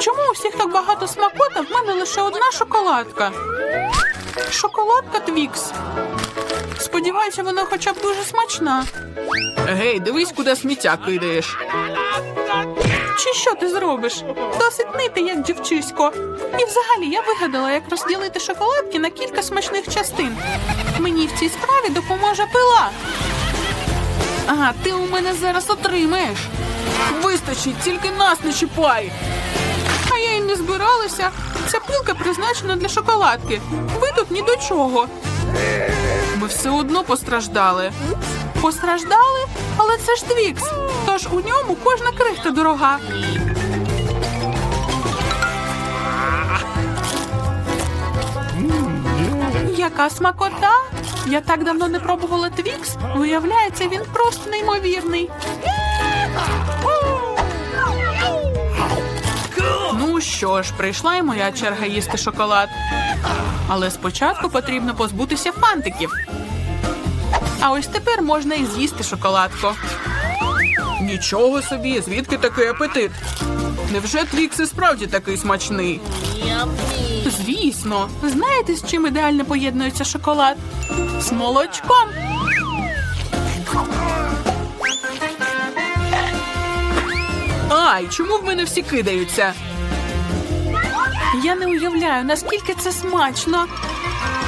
Чому у всіх так багато смакот, а в мене лише одна шоколадка? Шоколадка Твікс. Сподіваюся, вона хоча б дуже смачна. Гей, дивись, куди сміття кидаєш. Чи що ти зробиш? Досить нити, як дівчисько. І взагалі я вигадала, як розділити шоколадки на кілька смачних частин. Мені в цій справі допоможе пила. Ага, ти у мене зараз отримаєш. Вистачить, тільки нас не чіпай. Не збиралася. Ця пилка призначена для шоколадки. Ви тут ні до чого. Ми все одно постраждали. Постраждали? Але це ж Твікс. Тож у ньому кожна крихта дорога. Яка смакота? Я так давно не пробувала Твікс. Виявляється, він просто неймовірний. Що ж, прийшла і моя черга їсти шоколад. Але спочатку потрібно позбутися фантиків. А ось тепер можна і з'їсти шоколадку. Нічого собі, звідки такий апетит? Невже Твікс і справді такий смачний? Звісно, знаєте, з чим ідеально поєднується шоколад? З молочком. Ай, чому в мене всі кидаються? Я не уявляю, наскільки це смачно.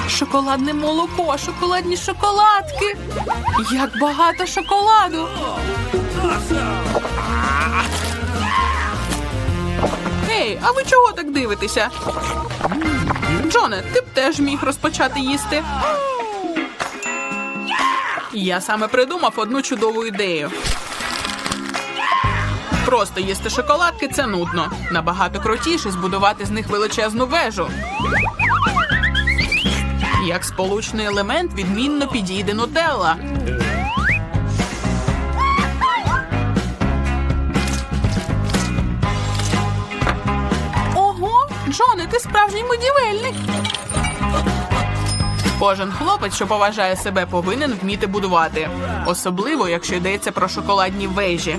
Шоколадне молоко, шоколадні шоколадки. Як багато шоколаду. Ей, а ви чого так дивитеся? Джоне, ти б теж міг розпочати їсти. Я саме придумав одну чудову ідею. Просто їсти шоколадки це нудно. Набагато крутіше збудувати з них величезну вежу. Як сполучний елемент відмінно підійде нутелла. Ого, Джоне, ти справжній будівельник. Кожен хлопець, що поважає себе, повинен вміти будувати, особливо якщо йдеться про шоколадні вежі.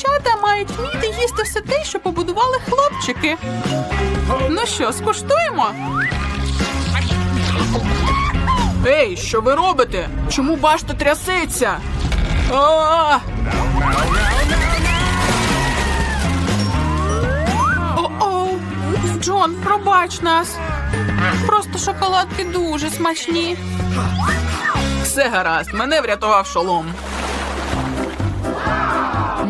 Дівчата мають вміти їсти все те, що побудували хлопчики. Ну що, скуштуємо? Ей, що ви робите? Чому башта трясеться? А! О-оу! Джон, пробач нас. Просто шоколадки дуже смачні. Все гаразд, мене врятував шолом.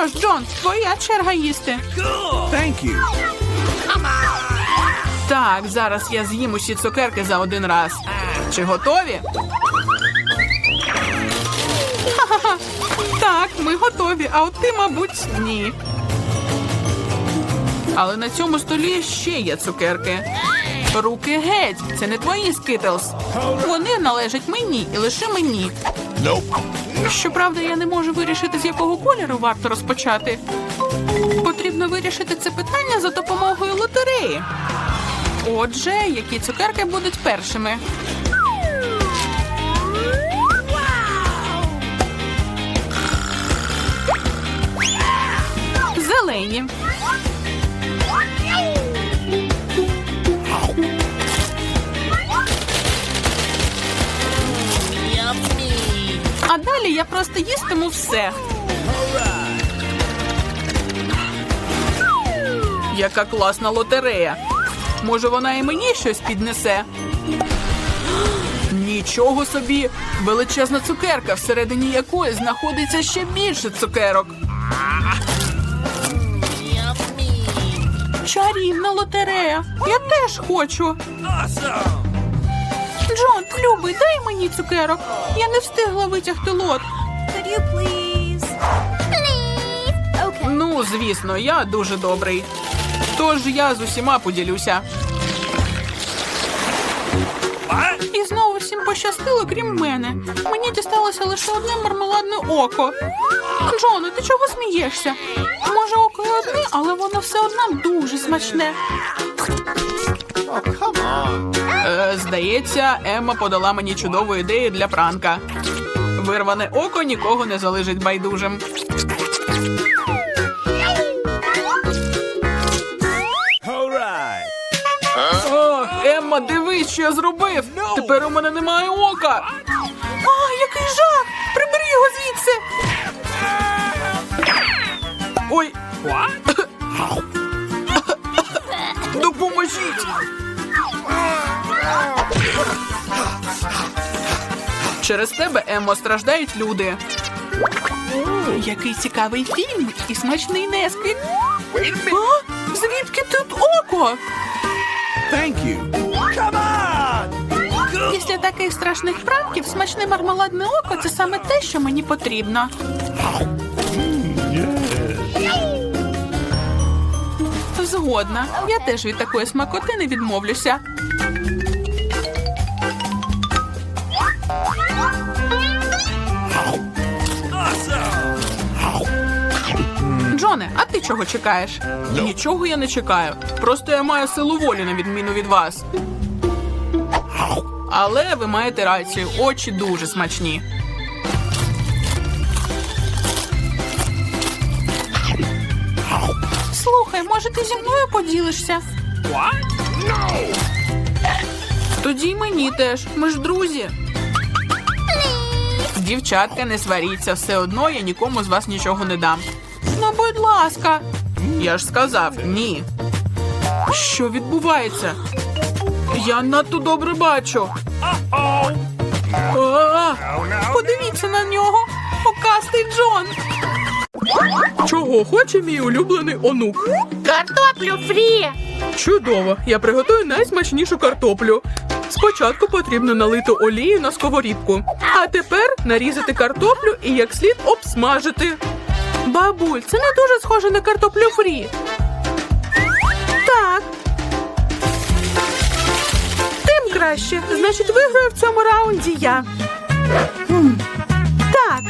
Що ж, Джон, твоя черга їсти. Thank you. Так, зараз я з'їм усі цукерки за один раз. Чи готові? Ха-ха-ха. Так, ми готові, а от ти, мабуть, ні. Але на цьому столі ще є цукерки. Руки геть, це не твої скитлс. Вони належать мені і лише мені. Nope. Щоправда, я не можу вирішити, з якого кольору варто розпочати. Потрібно вирішити це питання за допомогою лотереї. Отже, які цукерки будуть першими? Зелені. А далі я просто їстиму все. Яка класна лотерея. Може, вона і мені щось піднесе. Нічого собі! Величезна цукерка, всередині якої знаходиться ще більше цукерок. Чарівна лотерея. Я теж хочу. Awesome. Джон, любий, дай мені цукерок. Я не встигла витягти лот. Could you please? Please. Okay. Ну, звісно, я дуже добрий. Тож я з усіма поділюся. І знову всім пощастило, крім мене. Мені дісталося лише одне мармеладне око. Джоне, ти чого смієшся? Може, око і одне, але воно все одно дуже смачне. Е, здається, Емма подала мені чудову ідею для пранка. Вирване око нікого не залежить байдужим. О, Емма, дивись, що я зробив. Тепер у мене немає ока. А, який жах! Через тебе, Еммо, страждають люди. Який цікавий фільм і смачний несквік. А? Звідки тут око? Thank you. Come on. Після таких страшних пранків смачне мармеладне око це саме те, що мені потрібно. Згодна. Я теж від такої смакоти не відмовлюся. Джоне, а ти чого чекаєш? Нічого я не чекаю. Просто я маю силу волі на відміну від вас. Але ви маєте рацію, очі дуже смачні. Слухай, може ти зі мною поділишся? What? No. Тоді й мені теж. Ми ж друзі. Дівчатка, не сваріться, все одно я нікому з вас нічого не дам. Ласка. Я ж сказав ні. Що відбувається? Я надто добре бачу. А, подивіться на нього. Окастий Джон. Чого хоче мій улюблений онук? Картоплю фрі. Чудово! Я приготую найсмачнішу картоплю. Спочатку потрібно налити олію на сковорідку, а тепер нарізати картоплю і як слід обсмажити. Бабуль, це не дуже схоже на картоплю фрі. Так. Тим краще. Значить, виграю в цьому раунді я. Так,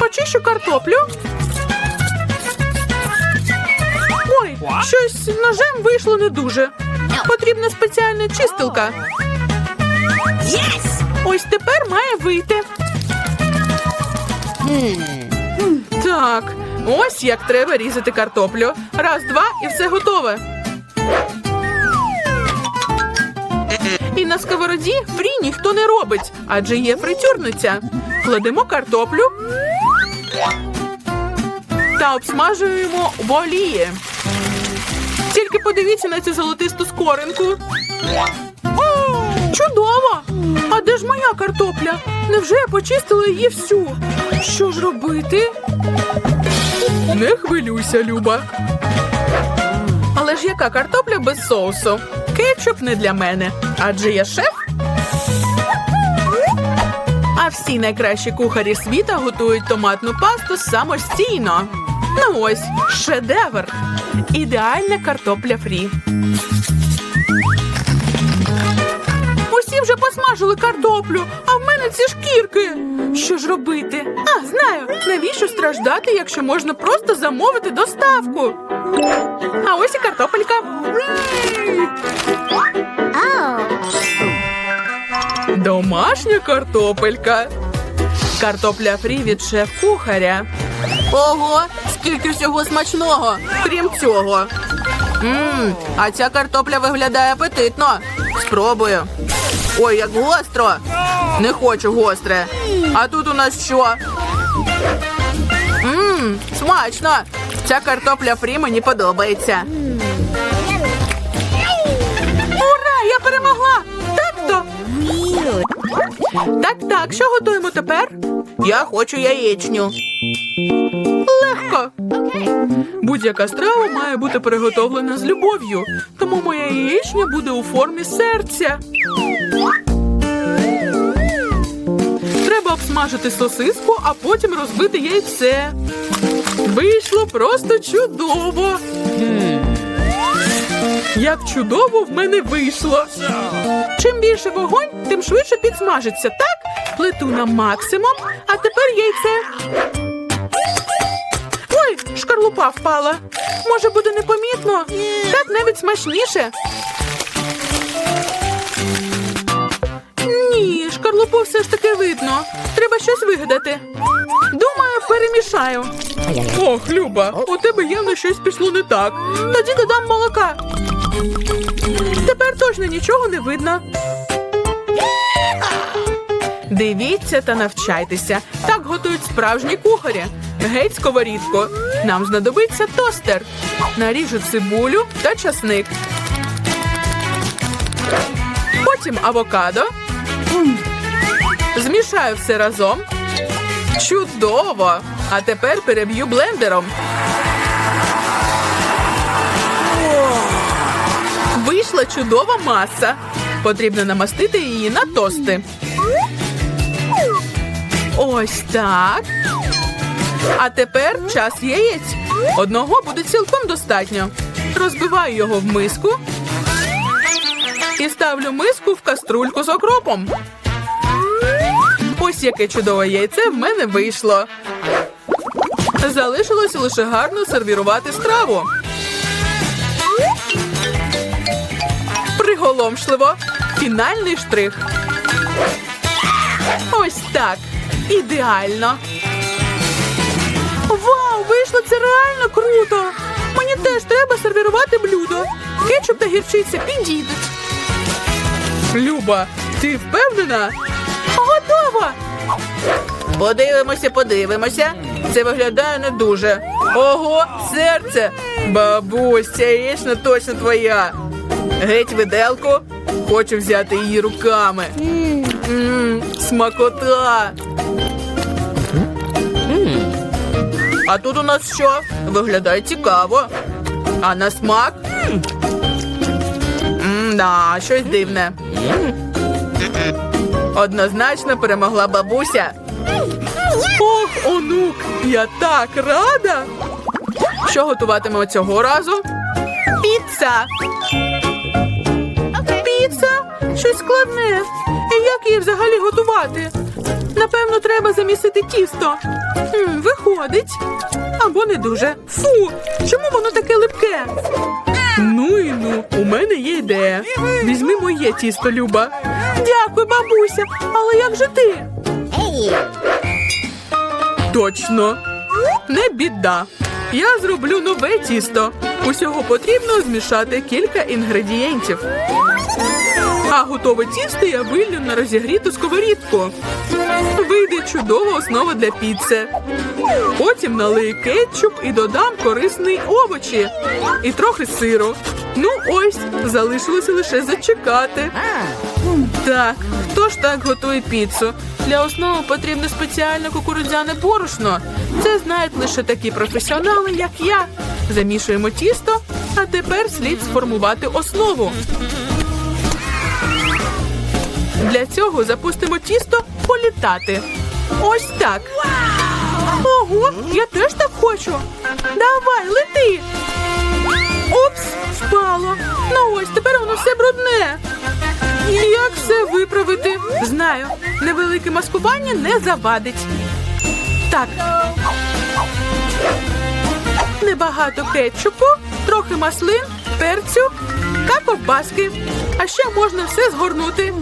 почищу картоплю. Ой, щось ножем вийшло не дуже. Потрібна спеціальна чистилка. Ось тепер має вийти. Так, ось як треба різати картоплю. Раз, два і все готове. І на сковороді фрі ніхто не робить, адже є фритюрниця. Кладемо картоплю та обсмажуємо в олії. Тільки подивіться на цю золотисту скоринку. А де ж моя картопля? Невже я почистила її всю? Що ж робити? Не хвилюйся, Люба. Але ж яка картопля без соусу? Кетчуп не для мене, адже я шеф. А всі найкращі кухарі світа готують томатну пасту самостійно. Ну ось, шедевр. Ідеальна картопля фрі. Вже картоплю, а в мене ці шкірки. Що ж робити? А, знаю, навіщо страждати, якщо можна просто замовити доставку? А ось і картопелька. Домашня картопелька. Картопля фрі від шеф-кухаря. Ого, скільки всього смачного, крім цього. Мм, а ця картопля виглядає апетитно. Спробую. Ой, як гостро. Не хочу гостре. А тут у нас що? Мм, смачно. Ця картопля фрі мені подобається. Ура! Я перемогла! Так то. Так, так, що готуємо тепер? Я хочу яєчню. Легко. Будь-яка страва має бути приготовлена з любов'ю, тому моя яєчня буде у формі серця. Обсмажити сосиску, а потім розбити яйце. Вийшло просто чудово. Як чудово в мене вийшло. Чим більше вогонь, тим швидше підсмажиться. Так, плиту на максимум, а тепер яйце. Ой, шкарлупа впала. Може буде непомітно. Так навіть смачніше. Шкарлупу все ж таки видно. Треба щось вигадати. Думаю, перемішаю. Ох, Люба, у тебе явно щось пішло не так. Тоді додам молока. Тепер точно нічого не видно. Дивіться та навчайтеся. Так готують справжні кухарі. Геть сковорідку. Нам знадобиться тостер. Наріжу цибулю та часник. Потім авокадо. Змішаю все разом. Чудово! А тепер переб'ю блендером. Вийшла чудова маса. Потрібно намастити її на тости. Ось так. А тепер час яєць. Одного буде цілком достатньо. Розбиваю його в миску і ставлю миску в каструльку з окропом. Ось яке чудове яйце в мене вийшло. Залишилось лише гарно сервірувати страву. Приголомшливо. Фінальний штрих. Ось так. Ідеально. Вау, вийшло це реально круто. Мені теж треба сервірувати блюдо. Кетчуп та гірчиця підійдуть. Люба, ти впевнена? Готова. Подивимося, подивимося. Це виглядає не дуже. Ого, серце! Бабусь, ця яєчня точно твоя. Геть виделку. Хочу взяти її руками. Мм, смакота. А тут у нас що? Виглядає цікаво. А на смак? М, Да, щось дивне. Однозначно перемогла бабуся. Ох, онук, я так рада. Що готуватимемо цього разу? Піца. Піца? Щось складне. І як її взагалі готувати? Напевно, треба замісити тісто. Виходить. Або не дуже. Фу, чому воно таке липке? Ну і ну, у мене є ідея. Візьми моє тісто, Люба. Дякую, бабуся. Але як же ти? Точно. Не біда. Я зроблю нове тісто. Усього потрібно змішати кілька інгредієнтів. А готове тісто я виллю на розігріту сковорідку. Вийде чудова основа для піци. Потім налию кетчуп і додам корисний овочі і трохи сиру. Ну ось, залишилося лише зачекати. Так, хто ж так готує піцу? Для основи потрібно спеціальне кукурудзяне борошно. Це знають лише такі професіонали, як я. Замішуємо тісто, а тепер слід сформувати основу. Для цього запустимо тісто політати. Ось так. Ого, я теж так хочу. Давай, лети. Упс, впало. Ну ось, тепер воно все брудне. Як все виправити? Знаю, невелике маскування не завадить. Так. Небагато кетчупу, трохи маслин, перцю та ковбаски. А ще можна все згорнути.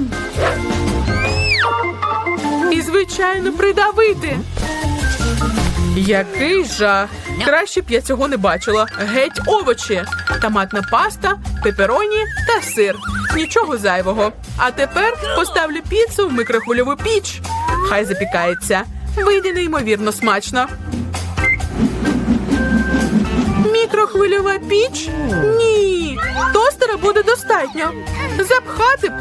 І, звичайно, придавити. Який жах! Краще б я цього не бачила. Геть овочі, томатна паста, пепероні та сир. Нічого зайвого. А тепер поставлю піцу в микрохвильову піч. Хай запікається. Вийде неймовірно смачно. Мікрохвильова піч? Ні. Тостера буде достатньо. Запхати б.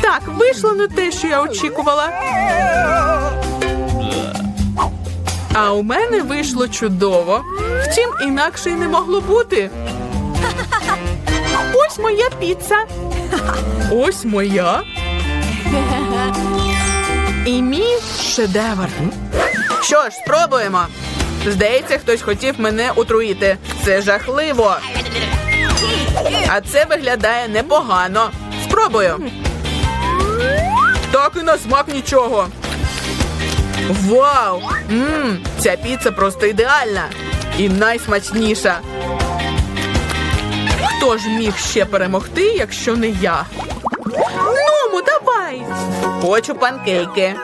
Так, вийшло не те, що я очікувала. А у мене вийшло чудово. Втім, інакше й не могло бути. Ось моя піца. Ось моя. І мій шедевр. Що ж, спробуємо. Здається, хтось хотів мене отруїти. Це жахливо. А це виглядає непогано. Спробую. Так і на смак нічого. Вау! Мм, ця піца просто ідеальна і найсмачніша. Хто ж міг ще перемогти, якщо не я? Ному, давай! Хочу панкейки.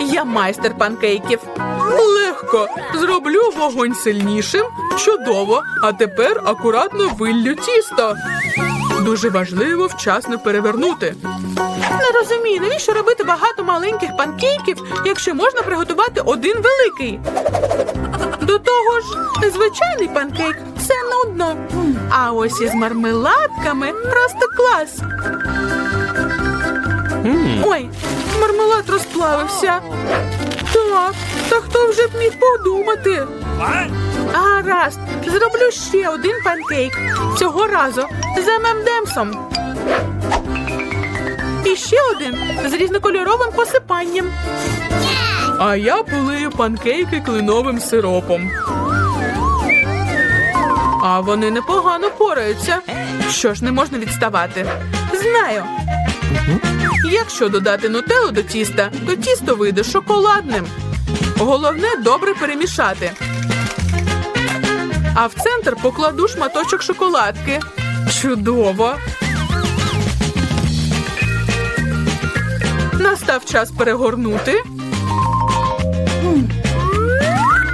Я майстер панкейків. Легко. Зроблю вогонь сильнішим. Чудово. А тепер акуратно виллю тісто. Дуже важливо вчасно перевернути. Не розумію, навіщо робити багато маленьких панкейків, якщо можна приготувати один великий. До того ж, звичайний панкейк це нудно. А ось із мармеладками просто клас. Ой, мармелад розплавився. Так, та хто вже б міг подумати? Гаразд, зроблю ще один панкейк. Цього разу з ММДемсом. І ще один з різнокольоровим посипанням. А я полию панкейки кленовим сиропом. А вони непогано пораються. Що ж, не можна відставати. Знаю. Якщо додати нутеллу до тіста, то тісто вийде шоколадним. Головне добре перемішати. А в центр покладу шматочок шоколадки. Чудово. Настав час перегорнути.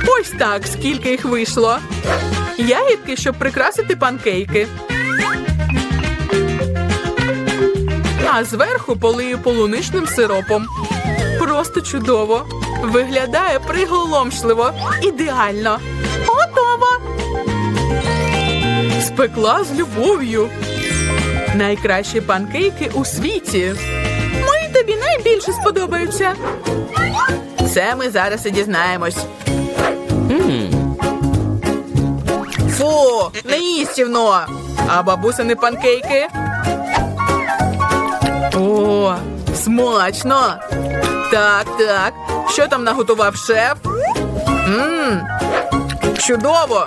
Ось так, скільки їх вийшло. Ягідки, щоб прикрасити панкейки. А зверху полию полуничним сиропом. Просто чудово. Виглядає приголомшливо. Ідеально. Спекла з любов'ю. Найкращі панкейки у світі. Мої тобі найбільше сподобаються. Це ми зараз і дізнаємось. Фу, неїстівно. А бабусини панкейки. О, смачно. Так, так. Що там наготував шеф? Мм, чудово.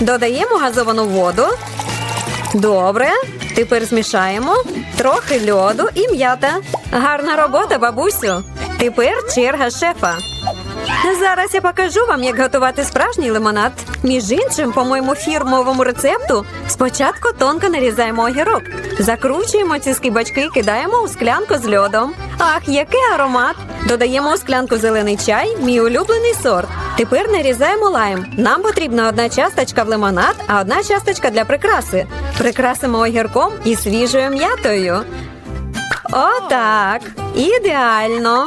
Додаємо газовану воду. Добре. Тепер змішаємо. Трохи льоду і м'ята. Гарна робота, бабусю. Тепер черга шефа. Зараз я покажу вам, як готувати справжній лимонад. Між іншим, по моєму фірмовому рецепту, спочатку тонко нарізаємо огірок, закручуємо ці скибачки і кидаємо у склянку з льодом. Ах, який аромат! Додаємо у склянку зелений чай, мій улюблений сорт. Тепер нарізаємо лайм. Нам потрібна одна часточка в лимонад, а одна часточка для прикраси. Прикрасимо огірком і свіжою м'ятою. Отак. Ідеально.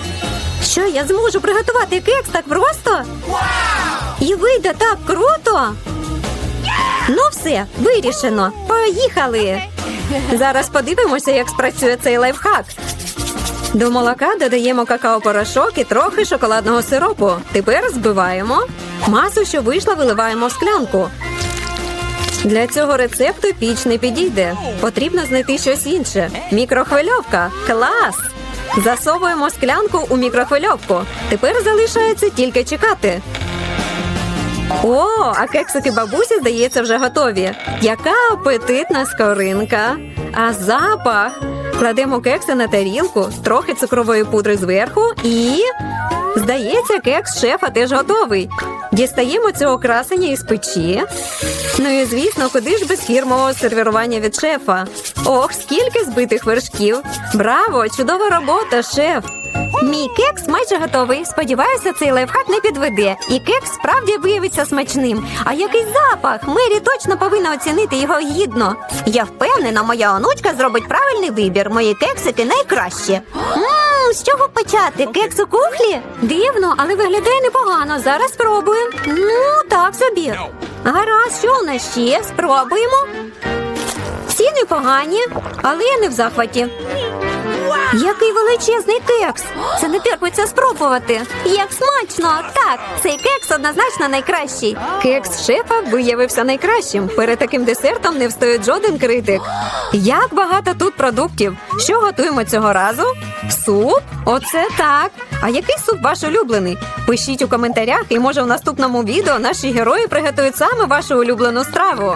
Що я зможу приготувати кекс так просто? І вийде так круто. Ну все, вирішено. Поїхали. Зараз подивимося, як спрацює цей лайфхак. До молока додаємо какао-порошок і трохи шоколадного сиропу. Тепер збиваємо. Масу, що вийшла, виливаємо в склянку. Для цього рецепту піч не підійде. Потрібно знайти щось інше. Мікрохвильовка. Клас! Засовуємо склянку у мікрохвильовку. Тепер залишається тільки чекати. О, а кексики бабусі, здається, вже готові. Яка апетитна скоринка. А запах. Кладемо кекси на тарілку, трохи цукрової пудри зверху і. Здається, кекс шефа теж готовий. Дістаємо цього красення із печі. Ну і звісно, куди ж без фірмового сервірування від шефа. Ох, скільки збитих вершків! Браво! Чудова робота, шеф! Мій кекс майже готовий. Сподіваюся, цей лайфхак не підведе. І кекс справді виявиться смачним. А який запах! Мері точно повинна оцінити його гідно. Я впевнена, моя онучка зробить правильний вибір. Мої кексики найкращі. З чого почати? Кекс у кухлі? Дивно, але виглядає непогано. Зараз спробуємо. Ну, так собі. Гаразд, що у нас ще? Спробуємо. Всі непогані, але я не в захваті. Який величезний кекс! Це не терпиться спробувати. Як смачно! Так, цей кекс однозначно найкращий. Кекс шефа виявився найкращим. Перед таким десертом не встоїть жоден критик. Як багато тут продуктів. Що готуємо цього разу? Суп? Оце так. А який суп ваш улюблений? Пишіть у коментарях, і може в наступному відео наші герої приготують саме вашу улюблену страву.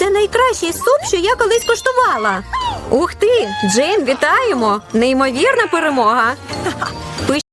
Це найкращий суп, що я колись коштувала. Ух ти, Джейн, вітаємо! Неймовірна перемога.